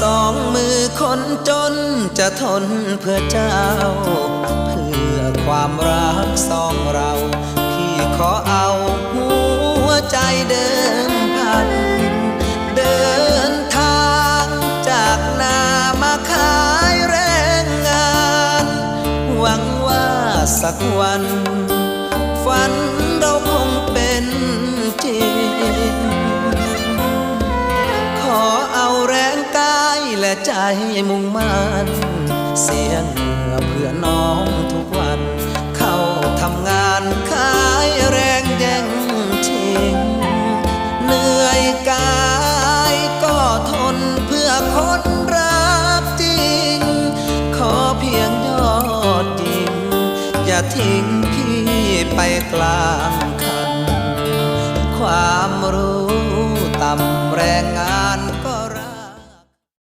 สองมือคนจนจะทนเพื่อเจ้า เพื่อความรักสองเรา พี่ขอเอาหัวใจเดิมพัน เดินทางจากนามาขายแรงงาน หวังว่าสักวัน และใจมุ่งมั่นเสียเหงื่อเพื่อน้องทุกวัน เข้าทำงานขายแรงแย่งชิงเหนื่อยกายก็ทนเพื่อคนรักจริง ขอเพียงยอดจริง อย่าทิ้งพี่ไปกลางคัน ความรู้ต่ำแรงงา